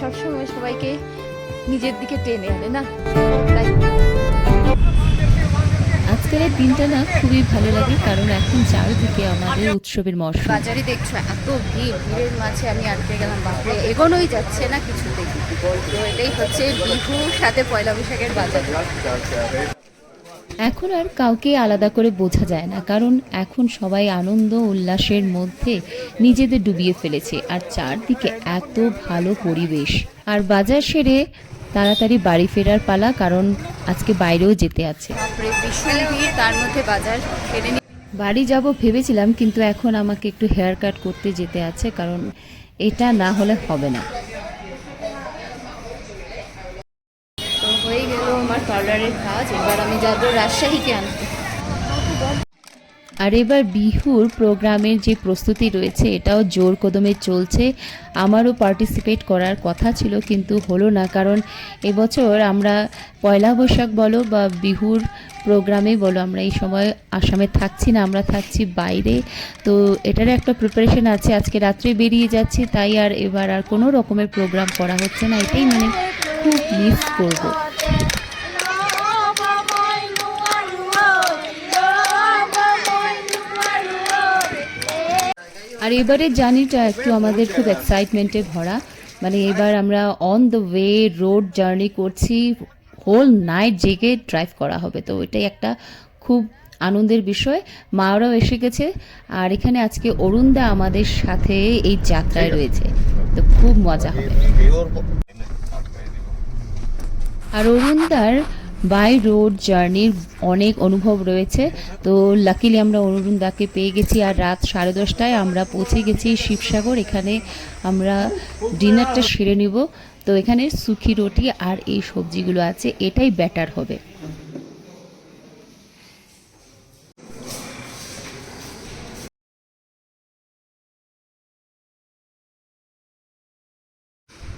সবসময় সবাইকে নিজের দিকে টেনে আনে না? তাই। আজকের এই দিনটা না খুবই ভালো লাগে কারণ এখন চারিদিকে আমাদের উৎসবের মরশুম। বাজারে দেখছ এত ভিড় ভিড়ের মাঝে আমি আটকে গেলাম বাপরে এগোনোই যাচ্ছে না কিছুতেই। তো এটাই হচ্ছে বিহুর সাথে পয়লা বৈশাখের বাজার। এখন আর কাউকে আলাদা করে বোঝা যায় না, কারণ এখন সবাই আনন্দ উল্লাসের মধ্যে নিজেদের ডুবিয়ে ফেলেছে, আর চারদিকে এত ভালো পরিবেশ। আর বাজার সেরে তাড়াতাড়ি বাড়ি ফেরার পালা, কারণ আজকে বাইরেও যেতে আছে। তার মধ্যে বাজার বাড়ি যাব ভেবেছিলাম, কিন্তু এখন আমাকে একটু হেয়ার কাট করতে যেতে আছে, কারণ এটা না হলে হবে না তো হয়ে গেল কাজ, এবার আমি রাজশাহীকে আর এবার বিহুর প্রোগ্রামের যে প্রস্তুতি রয়েছে, এটাও জোর কদমে চলছে। আমারও পার্টিসিপেট করার কথা ছিল, কিন্তু হলো না, কারণ এবছর আমরা পয়লা বৈশাখ বলো বা বিহুর প্রোগ্রামে বলো, আমরা এই সময় আসামে থাকছি না, আমরা থাকছি বাইরে। তো এটার একটা প্রিপারেশন আছে, আজকে রাত্রে বেরিয়ে যাচ্ছি, তাই আর এবার আর কোনো রকমের প্রোগ্রাম করা হচ্ছে না, এটাই মানে খুব মিস করব। আর এবারের জার্নিটা একটু আমাদের খুব এক্সাইটমেন্টে ভরা। মানে এবার আমরা on the way road journey করছি হোল নাইট জেগে ড্রাইভ করা হবে। তো এটাই একটা খুব আনন্দের বিষয়। মাওরাও এসে গেছে। আর এখানে আজকে অরুণদা আমাদের সাথে এই যাত্রায় রয়েছে। তো খুব মজা হবে। আর অরুণদার বাই রোড জার্নির অনেক অনুভব রয়েছে। তো লাকিলি আমরা অরুণদাকে পেয়ে গেছি আর রাত সাড়ে দশটায় আমরা পৌঁছে গেছি শিবসাগর। এখানে আমরা ডিনারটা সেরে নিব। তো এখানে সুখি রুটি আর এই সবজিগুলো আছে, এটাই ব্যাটার হবে।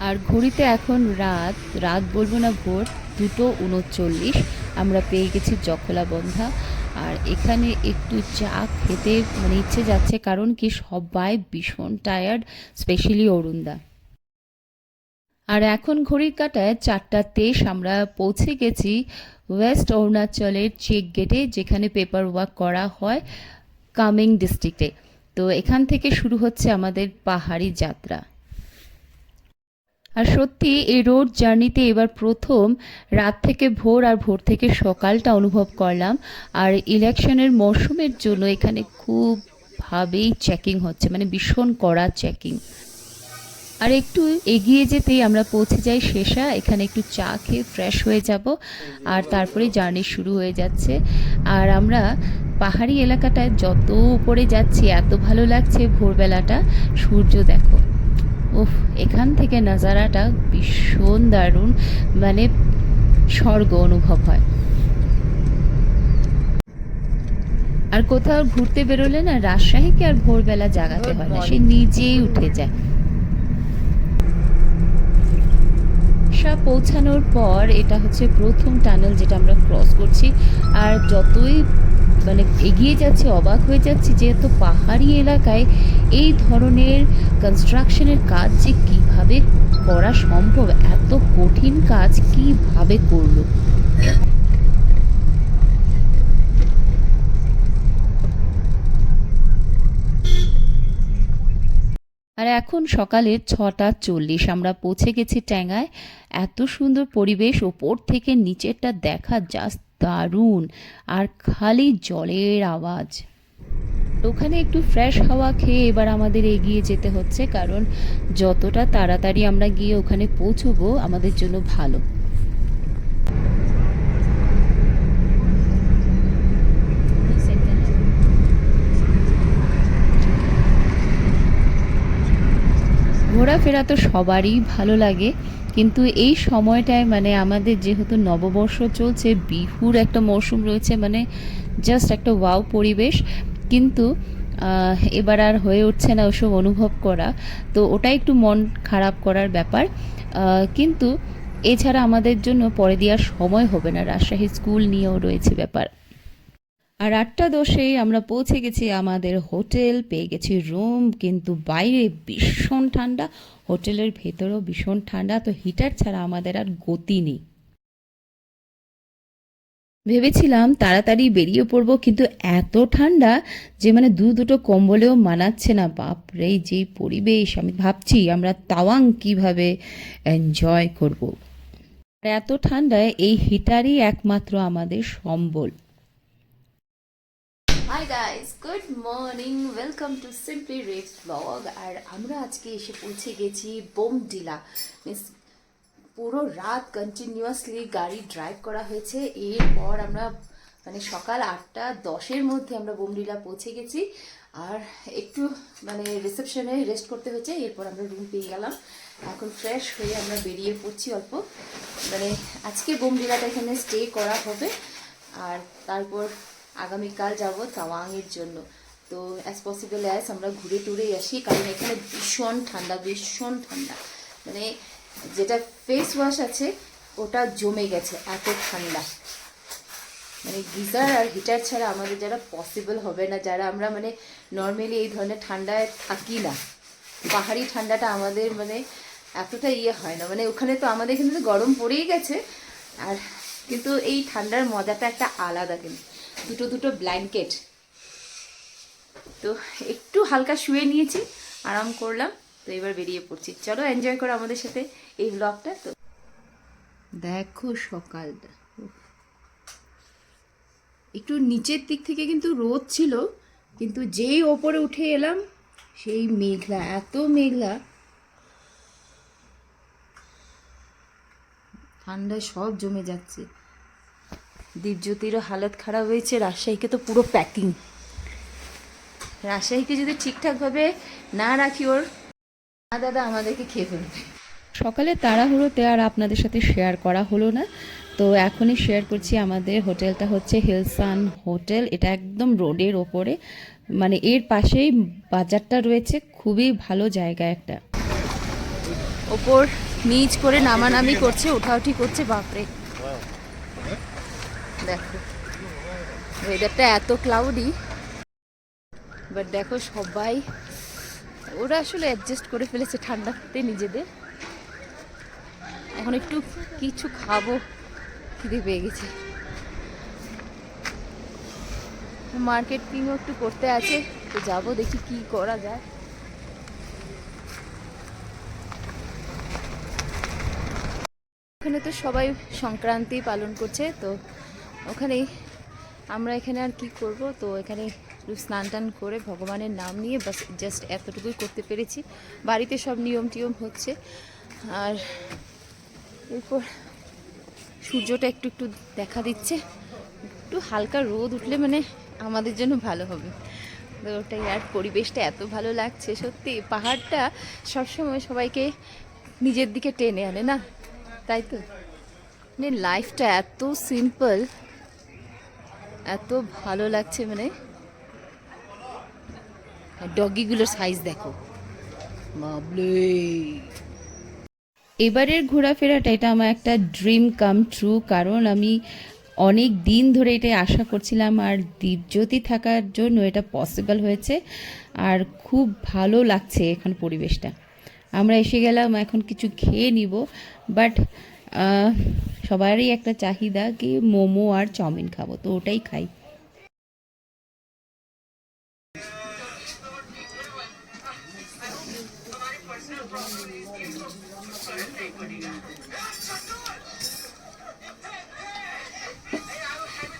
আর ঘড়িতে এখন রাত রাত বলব না ভোর, দুটো উনচল্লিশ। আমরা পেয়ে গেছি জখলা বন্ধা আর এখানে একটু চা খেতে মানে ইচ্ছে যাচ্ছে কারণ কি সবাই ভীষণ টায়ার্ড স্পেশালি অরুণদা। আর এখন ঘড়ির কাটায় চারটা তেইশ আমরা পৌঁছে গেছি ওয়েস্ট অরুণাচলের চেক গেটে যেখানে পেপার ওয়ার্ক করা হয় কামিং ডিস্ট্রিক্টে তো এখান থেকে শুরু হচ্ছে আমাদের পাহাড়ি যাত্রা। আর সত্যি এই রোড জার্নিতে এবার প্রথম রাত থেকে ভোর আর ভোর থেকে সকালটা অনুভব করলাম। আর ইলেকশনের মরশুমের জন্য এখানে খুব ভাবেই চেকিং হচ্ছে মানে ভীষণ কড়া চেকিং আর একটু এগিয়ে যেতেই আমরা পৌঁছে যাই শেষা, এখানে একটু চা খেয়ে ফ্রেশ হয়ে যাব। আর তারপরে জার্নি শুরু হয়ে যাচ্ছে। আর আমরা পাহাড়ি এলাকাটায় যত উপরে যাচ্ছি, এত ভালো লাগছে ভোরবেলাটা। সূর্য দেখো। উফ, এখান থেকে নাজারাটা ভীষণ দারুণ মানে স্বর্গ অনুভব হয়। আর কোথাও ঘুরতে বেরোলে না রাজশাহীকে আর ভোরবেলা জাগাতে হয় না, সে নিজেই উঠে যায়। সব পৌঁছানোর পর এটা হচ্ছে প্রথম টানেল যেটা আমরা ক্রস করছি, আর যতই মানে এগিয়ে যাচ্ছে, অবাক হয়ে যাচ্ছি যেহেতু পাহাড়ি এলাকায় এই ধরনের কনস্ট্রাকশনের কাজ যে কীভাবে করা সম্ভব, এত কঠিন কাজ কীভাবে করল? আর এখন সকালে ছটা চল্লিশ আমরা পৌঁছে গেছি ট্যাঙ্গায়। এত সুন্দর পরিবেশ, ওপর থেকে নিচেরটা দেখা জাস্ট দারুণ। আর খালি জলের আওয়াজ। ওখানে একটু ফ্রেশ হাওয়া খেয়ে এবার আমাদের এগিয়ে যেতে হচ্ছে, কারণ যতটা তাড়াতাড়ি আমরা গিয়ে ওখানে পৌঁছবো, আমাদের জন্য ভালো। ঘোরাফেরা তো সবারই ভালো লাগে, কিন্তু এই সময়টায় মানে আমাদের যেহেতু নববর্ষ চলছে, বিহুর একটা মরশুম রয়েছে মানে জাস্ট একটা ওয়াও পরিবেশ, কিন্তু এবার আর হয়ে উঠছে না ওসব অনুভব করা, তো ওটা একটু মন খারাপ করার ব্যাপার কিন্তু এছাড়া আমাদের জন্য পরে দেওয়ার সময় হবে না, রাজশাহী স্কুল নিয়েও রয়েছে ব্যাপার। আর আটটা দশেই আমরা পৌঁছে গেছি আমাদের হোটেল, পেয়ে গেছি রুম, কিন্তু বাইরে ভীষণ ঠান্ডা, হোটেলের ভেতরেও ভীষণ ঠান্ডা, তো হিটার ছাড়া আমাদের আর গতি নেই ভেবেছিলাম তাড়াতাড়ি বেরিয়ে পড়ব, কিন্তু এত ঠান্ডা যে মানে দু দুটো কম্বলেও মানাচ্ছে না, বাপরে যে পরিবেশ, আমি ভাবছি আমরা তাওয়াং কীভাবে এনজয় করব। এত ঠান্ডায় এই হিটারই একমাত্র আমাদের সম্বল hi guys good morning welcome to simply Rex vlog আর আমরা আজকে এসে পৌঁছে গেছি বোমডিলা। মিন্স পুরো রাত কন্টিনিউয়াসলি গাড়ি ড্রাইভ করা হয়েছে। এরপর আমরা মানে সকাল আটটা দশের মধ্যে আমরা বোমডিলা পৌঁছে গেছি। আর একটু মানে রিসেপশনে রেস্ট করতে হয়েছে, এরপর আমরা রুম পেয়ে গেলাম। এখন ফ্রেশ হয়ে আমরা বেরিয়ে পড়ছি অল্প। মানে আজকে বোমডিলাটা এখানে স্টে করা হবে। আর তারপর আগামীকাল যাব তাওয়াংয়ের জন্য। তো অ্যাজ পসিবল অ্যাজ আমরা ঘুরে টুরে আসি, কারণ এখানে ভীষণ ঠান্ডা ভীষণ ঠান্ডা। মানে যেটা ফেস ওয়াশ আছে, ওটা জমে গেছে, এত ঠান্ডা। মানে গিজার আর হিটার ছাড়া আমাদের যারা পসিবল হবে না। যারা আমরা মানে নর্মালি এই ধরনের ঠান্ডায় থাকি না। পাহাড়ি ঠান্ডাটা আমাদের মানে এতটা ইয়ে হয় না। মানে ওখানে তো আমাদের এখানে তো গরম পড়েই গেছে। আর কিন্তু এই ঠান্ডার মজাটা একটা আলাদা কিন্তু। দুটো দুটো ব্ল্যাঙ্কেট তো একটু হালকা শুয়ে নিয়েছি, আরাম করলাম, তো এবার বেরিয়ে পড়ছি। চলো এনজয় করো আমাদের সাথে এই ব্লগটা তো। দেখো সকালটা। একটু নিচের দিক থেকে কিন্তু রোদ ছিল, কিন্তু যেই ওপরে উঠে এলাম, সেই মেঘলা, এত মেঘলা। ঠান্ডায় সব জমে যাচ্ছে। দীপজ্যোতিরও হালত খারাপ হয়েছে রাজশাহীকে তো পুরো প্যাকিং রাজশাহীকে যদি ঠিকঠাকভাবে না রাখি ওর না দাদা আমাদেরকে খেয়ে ফেলবে। সকালে তাড়াহুড়োতে আর আপনাদের সাথে শেয়ার করা হলো না। তো এখনই শেয়ার করছি আমাদের হোটেলটা হচ্ছে হিলসান হোটেল। এটা একদম রোডের ওপরে। মানে এর পাশেই বাজারটা রয়েছে খুবই ভালো জায়গা একটা। ওপর নিচ করে নামানামি করছে ওঠাউঠি করছে বাপরে। দেখো। ওয়েদারটা এত ক্লাউডি বাট দেখো সবাই, ওরা আসলে অ্যাডজাস্ট করে ফেলেছে ঠান্ডাতে নিজেদের। এখন একটু কিছু খাব, খিদে পেয়ে গেছে। মার্কেটিংও একটু করতে আছে, তো যাব দেখি কি করা যায়। ওখানে তো সবাই সংক্রান্তি পালন করছে, তো ওখানেই আমরা এখানে আর কি করব? তো এখানে একটু স্নান টান করে ভগবানের নাম নিয়ে বাস জাস্ট এতটুকুই করতে পেরেছি। বাড়িতে সব নিয়ম টিয়ম হচ্ছে। আর এরপর সূর্যটা একটু একটু দেখা দিচ্ছে। একটু হালকা রোদ উঠলে মানে আমাদের জন্য ভালো হবে। তো ওটাই, আর পরিবেশটা এত ভালো লাগছে সত্যি। পাহাড়টা সবসময় সবাইকে নিজের দিকে টেনে আনে না? তাই তো? মানে লাইফটা এত সিম্পল এত ভালো লাগছে মানে। ডগিগুলোর সাইজ দেখো। এবারের ঘোরাফেরাটা, এটা আমার একটা ড্রিম কাম ট্রু কারণ আমি অনেক দিন ধরে এটা আশা করছিলাম, আর দীপজ্যোতি থাকার জন্য এটা পসিবল হয়েছে। আর খুব ভালো লাগছে এখন পরিবেশটা। আমরা এসে গেলাম, এখন কিছু খেয়ে নিব বাট সবারই একটা চাহিদা কি মোমো আর চাউমিন খাবো তো ওটাই খাই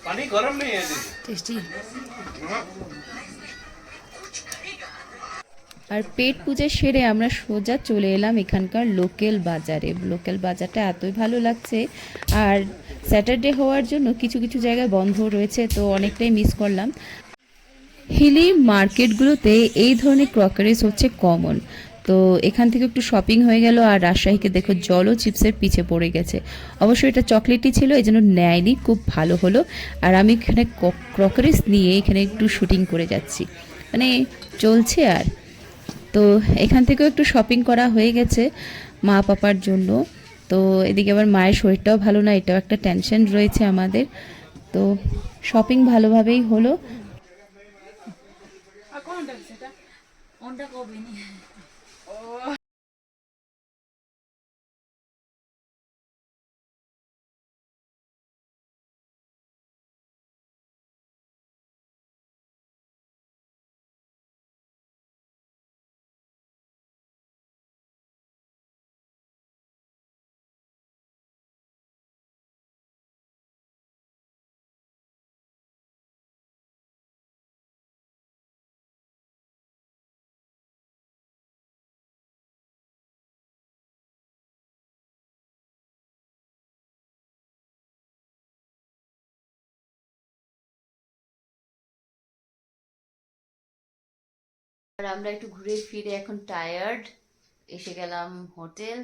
पानी गर्म नहीं है दीदी টেস্টি আর পেট পূজা সেরে আমরা সোজা চলে এলাম এখানকার লোকাল বাজারে। লোকাল বাজারটা এতই ভালো লাগছে। আর স্যাটারডে হওয়ার জন্য কিছু কিছু জায়গায় বন্ধ রয়েছে, তো অনেকটাই মিস করলাম। হিলি মার্কেটগুলোতে এই ধরনের ক্রকারিজ হচ্ছে কমন তো এখান থেকে একটু শপিং হয়ে গেল, আর রাজশাহীকে দেখো জলও চিপসের পিছে পড়ে গেছে। অবশ্যই এটা চকলেটই ছিল, এই জন্য নেয়নি, খুব ভালো হলো। আর আমি এখানে ক্রকারিজ নিয়ে এখানে একটু শুটিং করে যাচ্ছি। মানে চলছে আর। তো এখান থেকেও একটু শপিং করা হয়ে গেছে মা পাপার জন্য। তো এদিকে আবার মায়ের শরীরটাও ভালো না, এটাও একটা টেনশন রয়েছে আমাদের। তো শপিং ভালোভাবেই হলো। আর আমরা একটু ঘুরে ফিরে এখন টায়ার্ড এসে গেলাম হোটেল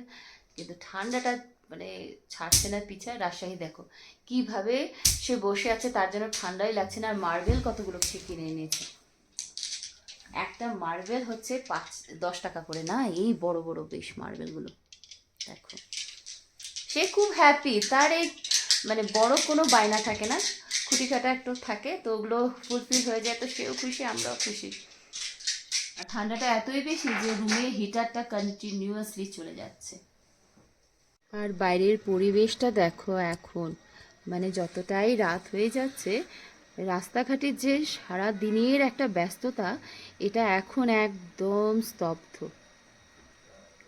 কিন্তু ঠান্ডাটা মানে ছাড়ছে না পিছায়, রাজশাহী দেখো। কীভাবে সে বসে আছে তার জন্য ঠান্ডাই লাগছে না, আর মার্বেল কতগুলো সে কিনে এনেছে। একটা মার্বেল হচ্ছে পাঁচ, দশ টাকা করে না, এই বড় বড় বেশ মার্বেলগুলো। দেখো। সে খুব হ্যাপি তার এই মানে বড় কোনো বায়না থাকে না, খুঁটিখাটা একটু থাকে, তো ওগুলো ফুলফিল হয়ে যায়, তো সেও খুশি, আমরাও খুশি। ঠান্ডাটা এতই বেশি যে রুমে হিটারটা কন্টিনিউয়াসলি চলে যাচ্ছে। আর বাইরের পরিবেশটা দেখো এখন মানে যতটাই রাত হয়ে যাচ্ছে রাস্তাঘাটের যে সারা দিনের একটা ব্যস্ততা, এটা এখন একদম স্তব্ধ।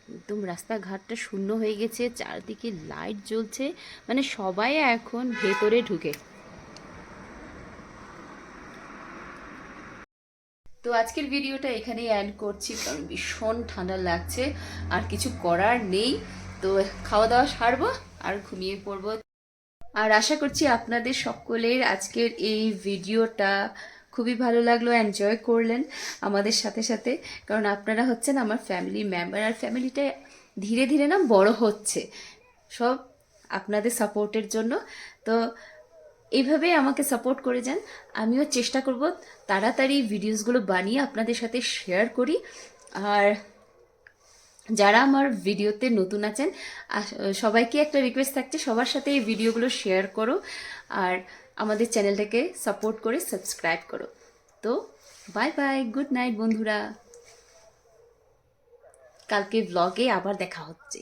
একদম রাস্তাঘাটটা শূন্য হয়ে গেছে, চারদিকে লাইট জ্বলছে মানে সবাই এখন ভেতরে ঢুকে। আজকের ভিডিওটা এখানেই অ্যাড করছি। কারণ ভীষণ ঠান্ডা লাগছে, আর কিছু করার নেই। তো খাওয়া দাওয়া সারবো, আর ঘুমিয়ে পড়ব। আর আশা করছি আপনাদের সকলের আজকের এই ভিডিওটা খুবই ভালো লাগল এনজয় করলেন আমাদের সাথে সাথে। কারণ আপনারা হচ্ছেন আমার ফ্যামিলি মেম্বার আর ফ্যামিলিটা ধীরে ধীরে না বড় হচ্ছে। সব আপনাদের সাপোর্টের জন্য। তো এইভাবেই আমাকে সাপোর্ট করে যান। আমিও চেষ্টা করব তাড়াতাড়ি ভিডিওসগুলো বানিয়ে আপনাদের সাথে শেয়ার করি। আর যারা আমার ভিডিওতে নতুন আছেন সবাইকে একটা রিকোয়েস্ট থাকছে, সবার সাথে এই ভিডিওগুলো শেয়ার করো। আর আমাদের চ্যানেলটাকে সাপোর্ট করে সাবস্ক্রাইব করো। তো বাই বাই গুড নাইট বন্ধুরা। কালকে ব্লগে আবার দেখা হচ্ছে।